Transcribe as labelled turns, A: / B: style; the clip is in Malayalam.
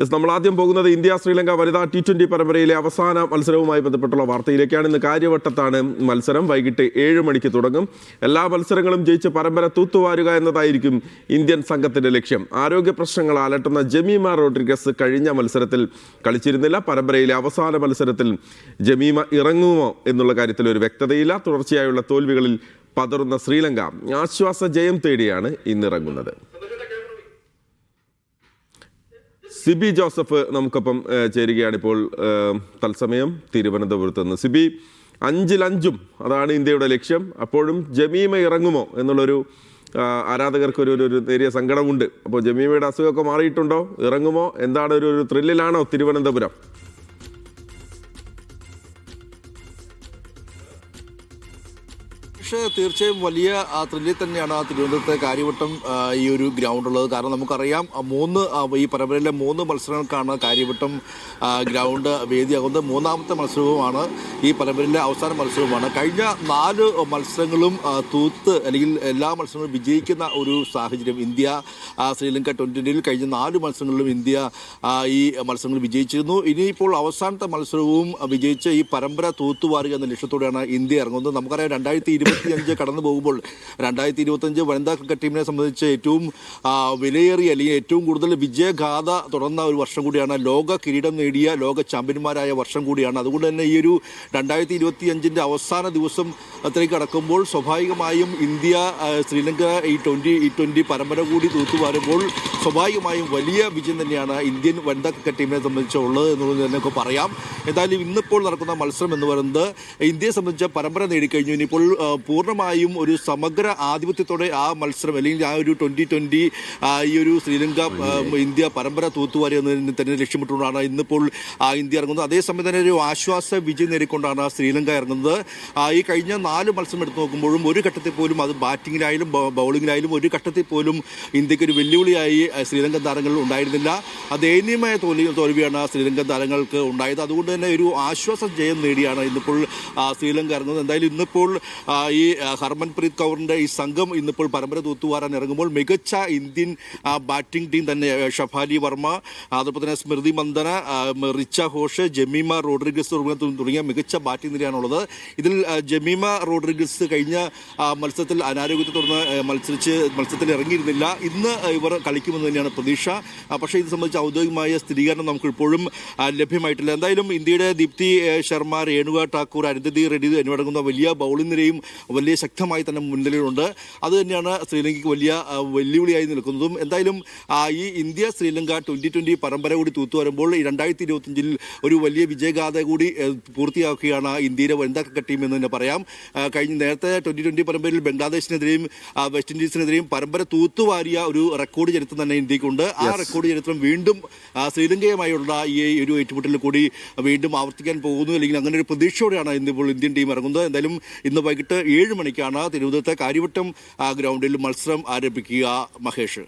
A: യെസ് നമ്മൾ ആദ്യം പോകുന്നത് ഇന്ത്യ ശ്രീലങ്ക വനിതാ ടി ട്വന്റി പരമ്പരയിലെ അവസാന മത്സരവുമായി ബന്ധപ്പെട്ടുള്ള വാർത്തയിലേക്കാണ്. ഇന്ന് കാര്യവട്ടത്താണ് മത്സരം. വൈകിട്ട് ഏഴ് മണിക്ക് തുടങ്ങും. എല്ലാ മത്സരങ്ങളും ജയിച്ച് പരമ്പര തൂത്തുവാരുക എന്നതായിരിക്കും ഇന്ത്യൻ സംഘത്തിന്റെ ലക്ഷ്യം. ആരോഗ്യ പ്രശ്നങ്ങൾ അലട്ടുന്ന ജമീമ റോഡ്രിഗസ് കഴിഞ്ഞ മത്സരത്തിൽ കളിച്ചിരുന്നില്ല. പരമ്പരയിലെ അവസാന മത്സരത്തിൽ ജമീമ ഇറങ്ങുമോ എന്നുള്ള കാര്യത്തിൽ ഒരു വ്യക്തതയില്ല. തുടർച്ചയായുള്ള തോൽവികളിൽ പതറുന്ന ശ്രീലങ്ക ആശ്വാസ ജയം തേടിയാണ് ഇന്നിറങ്ങുന്നത്. സിബി ജോസഫ് നമുക്കപ്പം ചേരുകയാണ് ഇപ്പോൾ തത്സമയം തിരുവനന്തപുരത്ത് നിന്ന്. സിബി അഞ്ചിലഞ്ചും അതാണ് ഇന്ത്യയുടെ ലക്ഷ്യം. അപ്പോഴും ജമീമ ഇറങ്ങുമോ എന്നുള്ളൊരു ആരാധകർക്ക് ഒരു- ഒരു നേരിയ സങ്കടമുണ്ട്. അപ്പോൾ ജമീമയുടെ അസുഖമൊക്കെ മാറിയിട്ടുണ്ടോ? ഇറങ്ങുമോ? എന്താണ് ഒരു ഒരു ത്രില്ലിലാണോ തിരുവനന്തപുരം?
B: പക്ഷേ തീർച്ചയായും വലിയ ത്രില്ലിൽ തന്നെയാണ് ആ തിരുവനന്തപുരത്തെ കാര്യവട്ടം ഈ ഒരു ഗ്രൗണ്ട് ഉള്ളത്. കാരണം നമുക്കറിയാം മൂന്ന് ഈ പരമ്പരയിലെ മൂന്ന് മത്സരങ്ങൾക്കാണ് കാര്യവട്ടം ഗ്രൗണ്ട് വേദിയാകുന്നത്. മൂന്നാമത്തെ മത്സരവുമാണ് ഈ പരമ്പരയിലെ അവസാന മത്സരവുമാണ്. കഴിഞ്ഞ നാല് മത്സരങ്ങളും തൂത്ത് അല്ലെങ്കിൽ എല്ലാ മത്സരങ്ങളും വിജയിക്കുന്ന ഒരു സാഹചര്യം ഇന്ത്യ ശ്രീലങ്ക ട്വന്റിയിൽ കഴിഞ്ഞ നാല് മത്സരങ്ങളിലും ഇന്ത്യ ഈ മത്സരങ്ങൾ വിജയിച്ചിരുന്നു. ഇനിയിപ്പോൾ അവസാനത്തെ മത്സരവും വിജയിച്ച് ഈ പരമ്പര തൂത്തുവാരുക എന്ന ലക്ഷ്യത്തോടെയാണ് ഇന്ത്യ ഇറങ്ങുന്നത്. നമുക്കറിയാം രണ്ടായിരത്തി ഇരുപത്തി അഞ്ച് കടന്നു പോകുമ്പോൾ രണ്ടായിരത്തി ഇരുപത്തി അഞ്ച് വനിതാ ക്രിക്കറ്റ് ടീമിനെ സംബന്ധിച്ച് ഏറ്റവും വിലയേറിയ അല്ലെങ്കിൽ ഏറ്റവും കൂടുതൽ വിജയഗാഥ തുടർന്ന ഒരു വർഷം കൂടിയാണ് ലോക കിരീടം നേടിയ ലോക ചാമ്പ്യന്മാരായ വർഷം കൂടിയാണ്. അതുകൊണ്ട് തന്നെ ഈ ഒരു രണ്ടായിരത്തി ഇരുപത്തി അഞ്ചിന്റെ അവസാന ദിവസം അത്രയ്ക്ക് കടക്കുമ്പോൾ സ്വാഭാവികമായും ഇന്ത്യ ശ്രീലങ്ക ഈ ട്വന്റി ഈ ട്വന്റി പരമ്പര കൂടി തൂത്തുവാരുമ്പോൾ സ്വാഭാവികമായും വലിയ വിജയം തന്നെയാണ് ഇന്ത്യൻ വനിതാ ക്രിക്കറ്റ് ടീമിനെ സംബന്ധിച്ചുള്ളത് എന്നുള്ളത് തന്നെ പറയാം. എന്തായാലും ഇന്നിപ്പോൾ നടക്കുന്ന മത്സരം എന്ന് പറയുന്നത് ഇന്ത്യയെ സംബന്ധിച്ച പരമ്പര നേടിക്കഴിഞ്ഞു. ഇനിയിപ്പോൾ പൂർണമായും ഒരു സമഗ്ര ആധിപത്യത്തോടെ ആ മത്സരം അല്ലെങ്കിൽ ആ ഒരു ട്വന്റി ട്വന്റി ഈ ഒരു ശ്രീലങ്ക ഇന്ത്യ പരമ്പര തൂത്തുവാരി എന്നതിന് തന്നെ ലക്ഷ്യമിട്ടുകൊണ്ടാണ് ഇന്നിപ്പോൾ ഇന്ത്യ ഇറങ്ങുന്നത്. അതേസമയം തന്നെ ഒരു ആശ്വാസ വിജയം നേടിക്കൊണ്ടാണ് ശ്രീലങ്ക ഇറങ്ങുന്നത്. ഈ കഴിഞ്ഞ നാല് മത്സരം എടുത്തു നോക്കുമ്പോഴും ഒരു ഘട്ടത്തിൽ പോലും അത് ബാറ്റിങ്ങിലായാലും ബൗളിങ്ങിലായാലും ഒരു ഘട്ടത്തിൽ പോലും ഇന്ത്യയ്ക്ക് ഒരു വെല്ലുവിളിയായി ശ്രീലങ്കൻ താരങ്ങൾ ഉണ്ടായിരുന്നില്ല. ദയനീയമായ തോൽവി തോൽവിയാണ് ശ്രീലങ്കൻ താരങ്ങൾക്ക് ഉണ്ടായത്. അതുകൊണ്ട് തന്നെ ഒരു ആശ്വാസ ജയം നേടിയാണ് ഇന്നിപ്പോൾ ശ്രീലങ്ക ഇറങ്ങുന്നത്. എന്തായാലും ഇന്നിപ്പോൾ ഈ ഹർമൻപ്രീത് കൗറിന്റെ ഈ സംഘം ഇന്നിപ്പോൾ പരമ്പര തൂത്തുവാരാൻ ഇറങ്ങുമ്പോൾ മികച്ച ഇന്ത്യൻ ബാറ്റിംഗ് ടീം തന്നെ ഷഫാലി വർമ്മ അതുപോലെ തന്നെ സ്മൃതി മന്ദന റിച്ച ഹോഷ് ജമീമ റോഡ്രിഗസ് തുടങ്ങിയ മികച്ച ബാറ്റിംഗ് നിരയാണുള്ളത് ഇതിൽ ജമീമ റോഡ്രിഗസ് കഴിഞ്ഞ മത്സരത്തിൽ അനാരോഗ്യത്തെ തുടർന്ന് മത്സരിച്ച് മത്സരത്തിൽ ഇറങ്ങിയിരുന്നില്ല. ഇന്ന് ഇവർ കളിക്കുമെന്ന് തന്നെയാണ് പ്രതീക്ഷ. പക്ഷേ ഇത് സംബന്ധിച്ച് ഔദ്യോഗികമായ സ്ഥിരീകരണം നമുക്ക് ഇപ്പോഴും ലഭ്യമായിട്ടില്ല. എന്തായാലും ഇന്ത്യയുടെ ദീപ്തി ശർമ്മ രേണുക ഠാക്കൂർ അരുന്ധതി റെഡി എന്നിവടങ്ങുന്ന വലിയ ബൗളിംഗ് നിരയും വലിയ ശക്തമായി തന്നെ മുൻനിരയിലുണ്ട് അത് തന്നെയാണ് ശ്രീലങ്കയ്ക്ക് വലിയ വെല്ലുവിളിയായി നിൽക്കുന്നതും. എന്തായാലും ഈ ഇന്ത്യ ശ്രീലങ്ക ട്വന്റി ട്വന്റി പരമ്പര കൂടി തൂത്തു വരുമ്പോൾ ഈ രണ്ടായിരത്തി ഇരുപത്തിയഞ്ചിൽ ഒരു വലിയ വിജയഗാഥ കൂടി പൂർത്തിയാക്കുകയാണ് ഇന്ത്യയിലെ വനിതാ ക്രിക്കറ്റ് ടീം എന്ന് തന്നെ പറയാം. കഴിഞ്ഞ നേരത്തെ ട്വന്റി ട്വന്റി പരമ്പരയിൽ ബംഗ്ലാദേശിനെതിരെയും വെസ്റ്റ് ഇൻഡീസിനെതിരെയും പരമ്പര തൂത്തുവാരിയ ഒരു റെക്കോർഡ് ചരിത്രം തന്നെ ഇന്ത്യക്കുണ്ട്. ആ റെക്കോർഡ് ചരിത്രം വീണ്ടും ശ്രീലങ്കയുമായുള്ള ഈ ഒരു ഏറ്റുമുട്ടലിൽ കൂടി വീണ്ടും ആവർത്തിക്കാൻ പോകുന്നു. അല്ലെങ്കിൽ അങ്ങനെ ഒരു പ്രതീക്ഷയോടെയാണ് ഇന്നിപ്പോൾ ഇന്ത്യൻ ടീം ഇറങ്ങുന്നത്. എന്തായാലും ഇന്ന് വൈകിട്ട് ഏഴ് മണിക്കാണ് തിരുവനന്തപുരത്തെ കാര്യവട്ടം ഗ്രൗണ്ടിൽ മത്സരം ആരംഭിക്കുക മഹേഷ്.